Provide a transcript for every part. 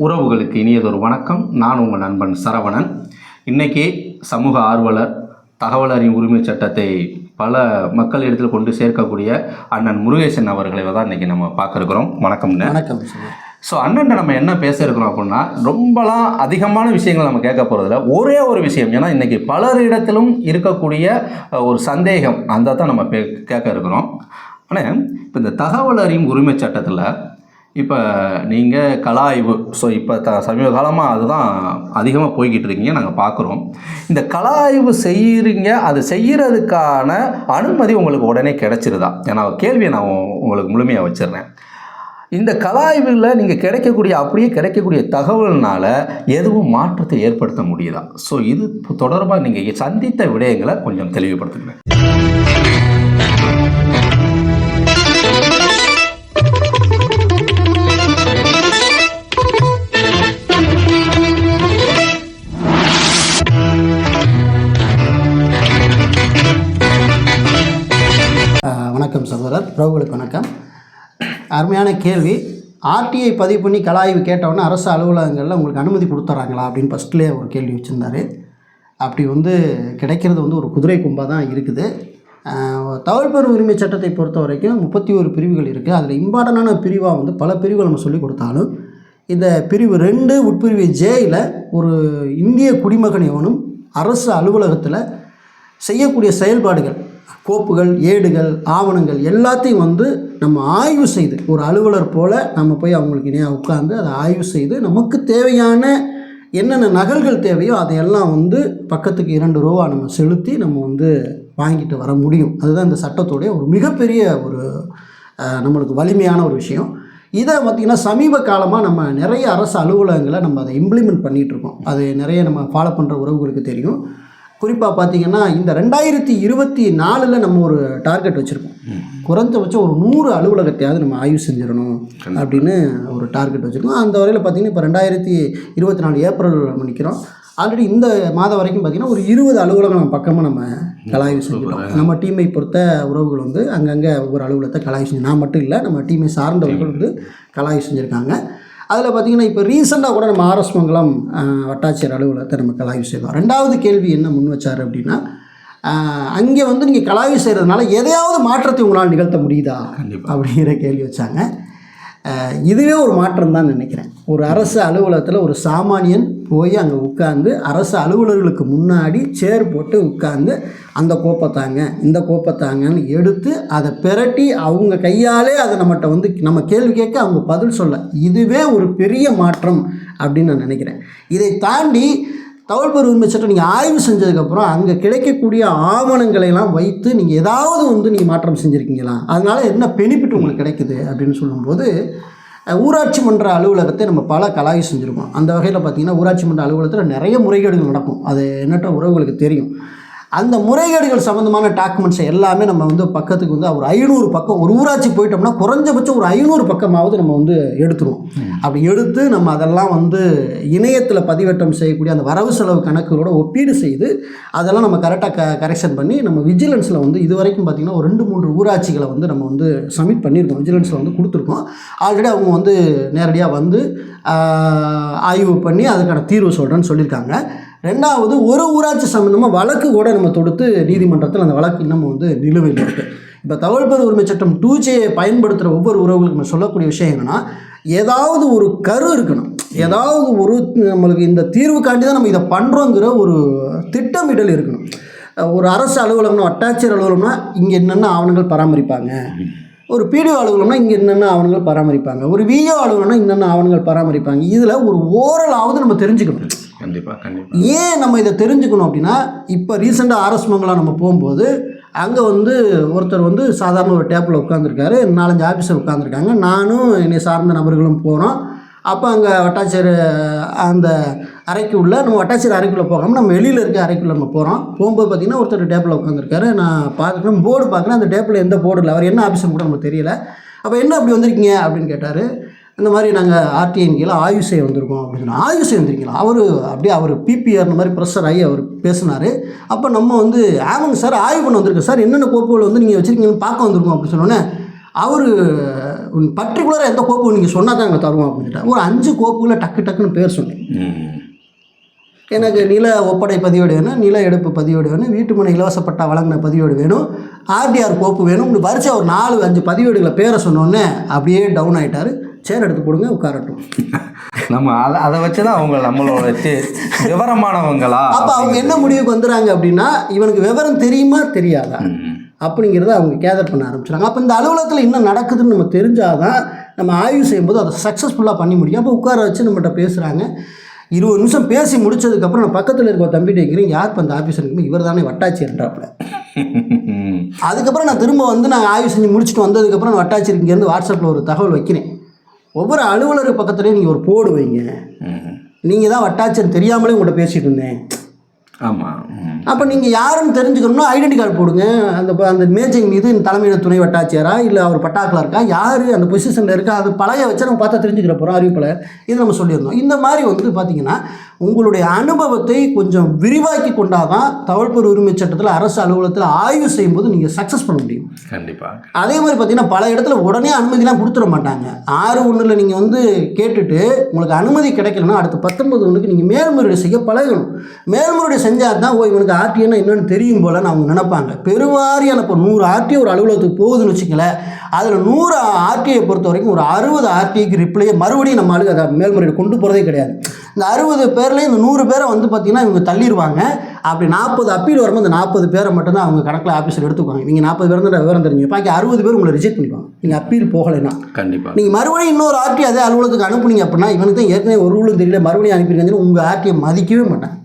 உறவுகளுக்கு இனியதொரு வணக்கம். நான் உங்கள் நண்பன் சரவணன். இன்னைக்கு சமூக ஆர்வலர் தகவல் அறியும் உரிமை சட்டத்தை பல மக்கள் இடத்தில் கொண்டு சேர்க்கக்கூடிய அண்ணன் முருகேசன் அவர்களை தான் இன்னைக்கு நம்ம பார்க்க இருக்கிறோம் வணக்கம்ண்ணே வணக்கம் சார். ஸோ அண்ணன் நம்ம என்ன பேச இருக்கிறோம் அப்படின்னா ரொம்பலாம் அதிகமான விஷயங்கள் நம்ம கேட்க போகிறதுல ஒரே ஒரு விஷயம் ஏன்னா இன்றைக்கி பலரிடத்திலும் இருக்கக்கூடிய அஹ், ஒரு சந்தேகம் அந்த தான் நம்ம பே கேட்க இருக்கிறோம். ஆனால் இப்போ இந்த தகவல் அறியும் உரிமை சட்டத்தில் இப்போ நீங்கள் கலா ஆய்வு ஸோ இப்போ த சமீப காலமாக அதுதான் அதிகமாக போய்கிட்டு இருக்கீங்க நாங்கள் பார்க்குறோம் இந்த கலா ஆய்வு செய்கிறீங்க அது செய்கிறதுக்கான அனுமதி உங்களுக்கு உடனே கிடச்சிருதா? ஏன்னா கேள்வியை நான் உங்களுக்கு முழுமையாக வச்சிடுறேன். இந்த கலாய்வில் நீங்கள் கிடைக்கக்கூடிய அப்படியே கிடைக்கக்கூடிய தகவல்னால எதுவும் மாற்றத்தை ஏற்படுத்த முடியுதா? ஸோ இது தொடர்பாக நீங்கள் சந்தித்த விடயங்களை கொஞ்சம் தெளிவுபடுத்துங்க. சகோதரர் பிரபுகளுக்கு வணக்கம். அருமையான கேள்வி. ஆர்டிஐ பதிவு பண்ணி கலாய்வு கேட்டவுடனே அரசு அலுவலகங்களில் உங்களுக்கு அனுமதி கொடுத்துட்றாங்களா அப்படின்னு ஃபஸ்ட்லேயே ஒரு கேள்வி வச்சுருந்தார். அப்படி வந்து கிடைக்கிறது வந்து ஒரு குதிரை கும்பாக தான் இருக்குது. அஹ், உரிமை சட்டத்தை பொறுத்த வரைக்கும் முப்பத்தி ஒரு பிரிவுகள் இருக்குது அதில் இம்பார்ட்டண்டான பிரிவாக வந்து பல பிரிவுகள் நம்ம சொல்லி கொடுத்தாலும் இந்த பிரிவு ரெண்டு உட்பிரிவு ஜேயில் ஒரு இந்திய குடிமகன் எவனும் அரசு அலுவலகத்தில் செய்யக்கூடிய செயல்பாடுகள் கோப்புகள் ஏடுகள் ஆவணங்கள் எல்லாத்தையும் வந்து நம்ம ஆய்வு செய்து ஒரு அலுவலர் போல் நம்ம போய் அவங்களுக்கு இணையாக உட்காந்து அதை ஆய்வு செய்து நமக்கு தேவையான என்னென்ன நகல்கள் தேவையோ அதையெல்லாம் வந்து பக்கத்துக்கு இரண்டு ரூபா நம்ம செலுத்தி நம்ம வந்து வாங்கிட்டு வர முடியும். அதுதான் இந்த சட்டத்துடைய ஒரு மிகப்பெரிய ஒரு நம்மளுக்கு வலிமையான ஒரு விஷயம். இதை பார்த்திங்கன்னா சமீப காலமாக நம்ம நிறைய அரசு அலுவலகங்களை நம்ம அதை இம்ப்ளிமெண்ட் பண்ணிகிட்டு இருக்கோம். அது நிறைய நம்ம ஃபாலோ பண்ணுற உறவுகளுக்கு தெரியும். குறிப்பாக பார்த்தீங்கன்னா இந்த ரெண்டாயிரத்தி இருபத்தி நாலில் நம்ம ஒரு டார்கெட் வச்சுருக்கோம். குறைஞ்சபட்சம் ஒரு நூறு அலுவலகத்தையாவது நம்ம ஆய்வு செஞ்சிடணும் அப்படின்னு ஒரு டார்கெட் வச்சுருக்கோம். அந்த வரையில் பார்த்தீங்கன்னா இப்போ ரெண்டாயிரத்தி இருபத்தி நாலு ஏப்ரல் நம்ம நிற்கிறோம் ஆல்ரெடி இந்த மாதம் வரைக்கும் பார்த்தீங்கன்னா ஒரு இருபது அலுவலகம் நம்ம பக்கமாக நம்ம கலாய்வு செஞ்சிட்டோம். நம்ம டீமை பொறுத்த உறவுகள் வந்து அங்கங்கே ஒவ்வொரு அலுவலகத்தை கலாய்வு செஞ்சு நான் மட்டும் இல்லை நம்ம டீமை சார்ந்தவர்கள் வந்து கலாய்வு செஞ்சுருக்காங்க. அதில் பார்த்தீங்கன்னா இப்போ ரீசெண்டாக கூட நம்ம ஆர்எஸ் மங்கலம் வட்டாட்சியர் அலுவலகத்தை நம்ம கலாய்வு செய்தோம். ரெண்டாவது கேள்வி என்ன முன் வச்சார் அப்படின்னா அங்கே வந்து நீங்கள் கலாய்வு செய்கிறதுனால எதையாவது மாற்றத்தை உங்களால் நிகழ்த்த முடியுதா? அப்படிங்கிற கேள்வி வச்சாங்க. இதுவே ஒரு மாற்றம் தான் நினைக்கிறேன். ஒரு அரசு அலுவலகத்தில் ஒரு சாமானியன் போய் அங்கே உட்காந்து அரசு அலுவலர்களுக்கு முன்னாடி சேர் போட்டு உட்காந்து அந்த கோப்பை தாங்க இந்த கோப்பை தாங்கன்னு எடுத்து அதை பிரட்டி அவங்க கையாலே அதை நம்மகிட்ட வந்து நம்ம கேள்வி கேட்க அவங்க பதில் சொல்ல. இதுவே ஒரு பெரிய மாற்றம் அப்படின்னு நான் நினைக்கிறேன். இதை தாண்டி தகவல் உரிமை சட்டம் நீங்கள் ஆய்வு செஞ்சதுக்கப்புறம் அங்கே கிடைக்கக்கூடிய ஆவணங்களை எல்லாம் வைத்து நீங்கள் ஏதாவது வந்து நீங்கள் மாற்றம் செஞ்சுருக்கீங்களா? அதனால் என்ன பெனிஃபிட் உங்களுக்கு கிடைக்குது அப்படின்னு சொல்லும்போது ஊராட்சி மன்ற அலுவலகத்தை நம்ம பல கலாய்வு செஞ்சுருக்கோம். அந்த வகையில் பார்த்திங்கன்னா ஊராட்சி மன்ற அலுவலகத்தில் நிறைய முறைகேடுகள் நடக்கும். அது எண்ணற்ற உறவுகளுக்கு தெரியும். அந்த முறைகேடுகள் சம்மந்தமான டாக்குமெண்ட்ஸை எல்லாமே நம்ம வந்து பக்கத்துக்கு வந்து ஒரு ஐநூறு பக்கம் ஒரு ஊராட்சி போயிட்டோம்னா குறைஞ்சபட்சம் ஒரு ஐநூறு பக்கமாவது நம்ம வந்து எடுத்துருவோம். அப்படி எடுத்து நம்ம அதெல்லாம் வந்து இணையத்தில் பதிவேற்றம் செய்யக்கூடிய அந்த வரவு செலவு கணக்குகளோட ஒப்பீடு செய்து அதெல்லாம் நம்ம கரெக்டாக க கரெக்ஷன் பண்ணி நம்ம விஜிலன்ஸில் வந்து இது வரைக்கும் பார்த்திங்கன்னா ஒரு ரெண்டு மூன்று ஊராட்சிகளை வந்து நம்ம வந்து சப்மிட் பண்ணியிருக்கோம். விஜிலன்ஸில் வந்து கொடுத்துருக்கோம். ஆல்ரெடி அவங்க வந்து நேரடியாக வந்து ஆய்வு பண்ணி அதுக்கான தீர்வு சொல்கிறேன்னு சொல்லியிருக்காங்க. ரெண்டாவது ஒரு ஊராட்சி சம்மந்தமாக வழக்கு கூட நம்ம தொடுத்து நீதிமன்றத்தில் அந்த வழக்கு இன்னும் வந்து நிலுவையில் இருக்குது இப்போ தகவல் உரிமை சட்டம் டூ ஜேயை பயன்படுத்துகிற ஒவ்வொரு உறவுகளுக்கு நம்ம சொல்லக்கூடிய விஷயம் என்னென்னா ஏதாவது ஒரு கரு இருக்கணும். ஏதாவது ஒரு நம்மளுக்கு இந்த தீர்வுக்காண்டி தான் நம்ம இதை பண்ணுறோங்கிற ஒரு திட்டமிடல் இருக்கணும். ஒரு அரசு அலுவலகம்னா வட்டாட்சியர் அலுவலகம்னா இங்கே என்னென்ன ஆவணங்கள் பராமரிப்பாங்க? ஒரு பிடிஓ அலுவலகம்னா இங்கே என்னென்ன ஆவணங்கள் பராமரிப்பாங்க? ஒரு விஓ அலுவலகம்னா என்னென்ன ஆவணங்கள் பராமரிப்பாங்க? இதில் ஒரு ஓரலாவது நம்ம தெரிஞ்சுக்கணும். கண்டிப்பாக கண்டிப்பாக ஏன் நம்ம இதை தெரிஞ்சுக்கணும் அப்படின்னா இப்போ ரீசெண்டாக ஆர்எஸ் மங்கலம் நம்ம போகும்போது அங்கே வந்து ஒருத்தர் வந்து சாதாரண ஒரு டேப்பில் உட்காந்துருக்காரு நாலஞ்சு ஆஃபீஸர் உட்காந்துருக்காங்க நானும் என்னை சார்ந்த நபர்களும் போகிறோம் அப்போ அங்கே வட்டாட்சியர் அந்த அறைக்கு உள்ள நம்ம வட்டாட்சியர் அறைக்குள்ளே போகாமல் நம்ம வெளியில் இருக்க அறைக்குள்ளே நம்ம போகிறோம் போகும்போது பார்த்திங்கன்னா ஒருத்தர் டேப்பில் உட்காந்துருக்காரு நான் பார்க்குறேன் போர்டு பார்க்குறேன். அந்த டேப்பில் எந்த போர்டு இல்லை அவர் என்ன ஆஃபீஸர் கூட நமக்கு தெரியல. அப்போ என்ன அப்படி வந்திருக்கீங்க அப்படின்னு கேட்டார். இந்த மாதிரி நாங்கள் ஆர்டிஎன் கீழே செய்ய வந்திருக்கோம் அப்படின்னு சொன்னா ஆய்வு செய்ய வந்திருக்கீங்களா? அவர் அப்படியே அவர் பிபிஆர் மாதிரி ப்ரெஷர் ஆகி அவர் பேசினார். அப்போ நம்ம வந்து ஆமாங்க சார் ஆய்வு பண்ண வந்திருக்கோம். சார் என்னென்ன கோப்புகள் வந்து நீங்கள் வச்சுருக்கீங்கன்னு பார்க்க வந்திருக்கோம் அப்படின்னு சொன்னோன்னே அவர் பர்டிகுலராக எந்த கோப்பு நீங்கள் சொன்னால் தான் நாங்கள் தருவோம் அப்படின்ட்டு ஒரு அஞ்சு கோப்புகளை டக்கு டக்குன்னு பேர் சொன்னேன். எனக்கு நில ஒப்படை பதிவேடு வேணும் நில எடுப்பு பதிவேடு வேணும் வீட்டு மனை இலவச பட்டா வழங்கின பதிவேடு வேணும் ஆர்டிஆர் கோப்பு வேணும். இப்படி வரிசை ஒரு நாலு அஞ்சு பதிவேடுகளை பேரை சொன்னோன்னே அப்படியே டவுன் ஆயிட்டாரு. சேர் எடுத்து போடுங்க உட்காரட்டும். நம்ம அதை அதை வச்சு தான் அவங்க நம்மளோட விவரமானவங்களா அப்போ அவங்க என்ன முடிவுக்கு வந்துடுறாங்க அப்படின்னா இவனுக்கு விவரம் தெரியுமா தெரியாதா. அப்படிங்கிறத அவங்க கேதர் பண்ண ஆரம்பிச்சிடுறாங்க அப்போ இந்த அலுவலகத்தில் என்ன நடக்குதுன்னு நம்ம தெரிஞ்சாதான் நம்ம ஆய்வு செய்யும்போது அதை சக்ஸஸ்ஃபுல்லாக பண்ணி முடியும். அப்போ உட்கார வச்சு நம்மகிட்ட பேசுகிறாங்க இருபது நிமிஷம் பேசி முடிச்சதுக்கப்புறம் நான் பக்கத்தில் இருக்க தம்பிட்டு கேட்குறேன் யார் இப்போ அந்த ஆஃபீஸர் இருக்குமோ இவர் தானே வட்டாட்சியர்ன்றாப்புல ம். அதுக்கப்புறம் நான் திரும்ப வந்து நான் ஆய்வு செஞ்சு முடிச்சுட்டு வந்ததுக்கப்புறம் நான் வட்டாட்சியர் இங்கேருந்து வாட்ஸ்அப்பில் ஒரு தகவல் வைக்கிறேன். ஒவ்வொரு அலுவலர் பக்கத்துலேயும் நீங்கள் ஒரு போடு வைங்க. ம். நீங்கள் தான் வட்டாட்சியர் தெரியாமலே உங்கள்கிட்ட பேசிகிட்டு இருந்தேன். ஆமா ம். அப்போ நீங்கள் யாருன்னு தெரிஞ்சுக்கணும்னா ஐடென்டி கார்டு போடுங்க. அந்த அந்த மேஜிங் மீது இந்த தலைமையில துணை வட்டாட்சியரா இல்லை அவர் பட்டாக்கில் இருக்கா யார் அந்த பொசிஷனில் இருக்கா அது பழைய வச்சு நம்ம பார்த்தா தெரிஞ்சுக்கிற போகிறோம் அறிவிப்பில். இது நம்ம சொல்லியிருந்தோம். இந்த மாதிரி வந்து பார்த்தீங்கன்னா உங்களுடைய அனுபவத்தை கொஞ்சம் விரிவாக்கி கொண்டாதான் தகவல்பொருள் உரிமை சட்டத்தில் அரசு அலுவலகத்தில் ஆய்வு செய்யும்போது நீங்கள் சக்ஸஸ் பண்ண முடியும். கண்டிப்பா. அதே மாதிரி பார்த்தீங்கன்னா பல இடத்துல உடனே அனுமதிலாம் கொடுத்துட மாட்டாங்க. ஆறு ஒன்றில் நீங்கள் வந்து கேட்டுட்டு உங்களுக்கு அனுமதி கிடைக்கலன்னா அடுத்த பத்தொன்பது ஒன்றுக்கு நீங்கள் மேல்முறையீடு செய்ய பழகணும். மேல்முறையீடு செஞ்சால் தான் ஓ இவனுக்கு ஆர்டிஓன்னா என்னன்னு தெரியும் போல அவங்க நினைப்பாங்க. பெருவாரியான இப்போ நூறு ஆர்டிஓ ஒரு அலுவலகத்துக்கு போகுதுன்னு வச்சுக்கங்களேன் அதில் நூறு ஆர்டிஐ பொறுத்த வரைக்கும் ஒரு அறுபது ஆர்டிஐக்கு ரிப்ளையை மறுபடியும் நம்ம ஆளுக்கு அதை மேல்முறையீடு கொண்டு போகிறதே கிடையாது. இந்த அறுபது பேர்லேயும் இந்த நூறு பேரை வந்து பார்த்தீங்கன்னா இவங்க தள்ளிடுவாங்க அப்படி நாற்பது அப்பீல் வரும்போது இந்த நாற்பது பேரை மட்டும்தான் அவங்க கணக்கில் ஆஃபீஸில் எடுத்துக்குவாங்க. நீங்கள் நாற்பது பேர் தான் விவரம் தெரிஞ்சு பாக்கி அறுபது பேர் உங்களை ரிஜெக்ட் பண்ணிடுவாங்க நீங்கள் அப்பீல் போகலைன்னா. கண்டிப்பா. நீங்கள் மறுபடியும் இன்னொரு ஆர்டி அதே அலுவலகத்துக்கு அனுப்புனீங்க அப்படின்னா இவனுக்கு தான் ஏற்கனவே ஒரு ரூலும் தெரியல மறுபடியும் அனுப்பியிருக்கீங்கன்னு உங்கள் ஆர்டியை மதிக்கவே மாட்டாங்க.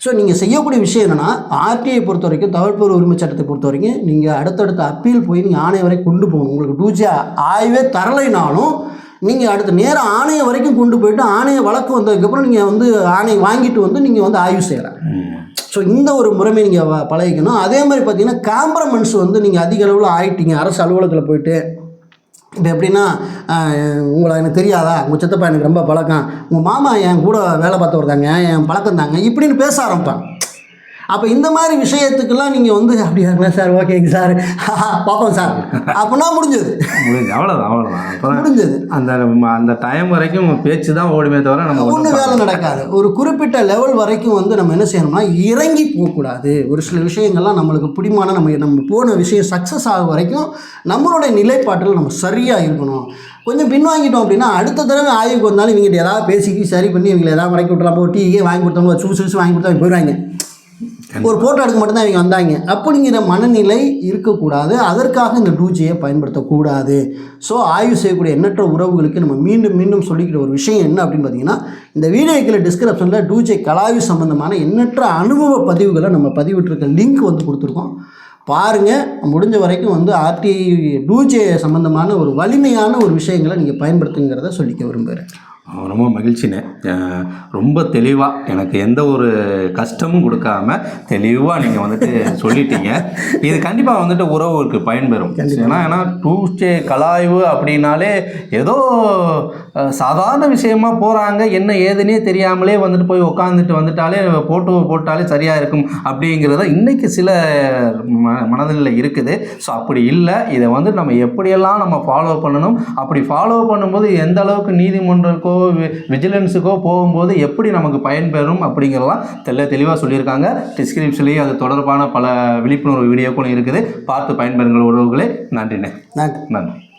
ஸோ நீங்கள் செய்யக்கூடிய விஷயம் என்னென்னா ஆர்டிஐ பொறுத்த வரைக்கும் தகவல்பொருள் உரிமை சட்டத்தை பொறுத்த வரைக்கும் நீங்கள் அடுத்தடுத்த அப்பீல் போய் நீங்கள் ஆணையம் வரை கொண்டு போகணும். உங்களுக்கு டூஜி ஆய்வே தரலைனாலும் நீங்கள் அடுத்த நேரம் ஆணையை வரைக்கும் கொண்டு போயிட்டு ஆணையை வழக்கு வந்ததுக்கப்புறம் நீங்கள் வந்து ஆணையை வாங்கிட்டு வந்து நீங்கள் வந்து ஆய்வு செய்யலாம் ஸோ இந்த ஒரு முறைமை நீங்கள் பழகிக்கணும். அதே மாதிரி பார்த்தீங்கன்னா காம்ப்ரமெண்ட்ஸ் வந்து நீங்கள் அதிக அளவில் ஆயிட்டீங்க. அரசு அலுவலகத்தில் போயிட்டு இப்போ எப்படின்னா உங்களை எனக்கு தெரியாதா? உங்கள் சித்தப்பா எனக்கு ரொம்ப பழக்கம். உங்கள் மாமா என் கூட வேலை பார்த்தவர் தாங்க என் பழக்கம் தாங்க இப்படின்னு பேச ஆரம்பிப்பான் அப்போ இந்த மாதிரி விஷயத்துக்கெல்லாம் நீங்கள் வந்து அப்படியாங்களா சார்? ஓகேங்க சார். பார்ப்போம் சார். அப்படின்னா முடிஞ்சது. முடிஞ்சு அவ்வளோதான் அவ்வளோதான் முடிஞ்சது. அந்த அந்த டைம் வரைக்கும் பேச்சு தான் ஓடுமே தவிர நம்ம ஒன்றும் வேலை நடக்காது. ஒரு குறிப்பிட்ட லெவல் வரைக்கும் வந்து நம்ம என்ன செய்யணும்னா இறங்கி போகக்கூடாது. ஒரு சில விஷயங்கள்லாம் நம்மளுக்கு பிடிமான நம்ம நம்ம போன விஷயம் சக்ஸஸ் ஆக வரைக்கும் நம்மளுடைய நிலைப்பாட்டில் நம்ம சரியாக இருக்கணும். கொஞ்சம் பின்வாங்கிட்டோம் அப்படின்னா அடுத்த தடவை ஆய்வுக்கு வந்தாலும் இவங்ககிட்ட ஏதாவது பேசி சரி பண்ணி இவங்களை ஏதாவது மடக்கி விட்டுலாம் போ டீயே வாங்கி கொடுத்தவங்க சூஸ் சூஸ் வாங்கி கொடுத்தா போயிடுவாங்க. ஒரு ஃபோட்டோ எடுக்க மட்டும்தான் இவங்க வந்தாங்க. அப்படிங்கிற மனநிலை இருக்கக்கூடாது. அதற்காக இந்த டூஜியை பயன்படுத்தக்கூடாது. ஸோ ஆய்வு செய்யக்கூடிய எண்ணற்ற உறவுகளுக்கு நம்ம மீண்டும் மீண்டும் சொல்லிக்கிற ஒரு விஷயம் என்ன அப்படின்னு பார்த்தீங்கன்னா இந்த வீடியோக்கில் டிஸ்கிரிப்ஷனில் டூஜே கலாய்வு சம்பந்தமான எண்ணற்ற அனுபவ பதிவுகளை நம்ம பதிவிட்டிருக்க லிங்க் வந்து கொடுத்துருக்கோம். பாருங்கள் முடிஞ்ச வரைக்கும் வந்து ஆர்டிஐ டூஜே சம்பந்தமான ஒரு வலிமையான ஒரு விஷயங்களை நீங்கள் பயன்படுத்துங்கிறத சொல்லிக்க விரும்புகிறேன். ரொம்ப மகிழ்ச்சினே அஹ் ரொம்ப தெளிவாக எனக்கு எந்த ஒரு கஷ்டமும் கொடுக்காம தெளிவாக நீங்கள் வந்துட்டு சொல்லிட்டீங்க. இது கண்டிப்பாக வந்துட்டு உறவுகளுக்கு பயன்பெறும். ஏன்னா ஏன்னா டூஸ்டே கலாய்வு அப்படின்னாலே ஏதோ சாதாரண விஷயமா போகிறாங்க என்ன ஏதுன்னே தெரியாமலே வந்துட்டு போய் உட்காந்துட்டு வந்துட்டாலே போட்டு போட்டாலே சரியாக இருக்கும் அப்படிங்கிறத இன்னைக்கு சில ம மனதில் இருக்குது. ஸோ அப்படி இல்லை. இதை வந்து நம்ம எப்படியெல்லாம் நம்ம ஃபாலோ பண்ணணும்? அப்படி ஃபாலோ பண்ணும்போது எந்த அளவுக்கு நீதிமன்றக்கோ விஜிலன்ஸுக்கோ போகும்போது எப்படி நமக்கு பயன்பெறும் அப்படிங்கிறதெல்லாம் தெல்ல தெளிவாக சொல்லியிருக்காங்க. டிஸ்கிரிப்ஷன்லேயும் அது தொடர்பான பல விழிப்புணர்வு வீடியோக்களும் இருக்குது. பார்த்து பயன்பெறுங்கள் உறவுகளே. நன்றிண்ணே. நன்றி. நன்றி.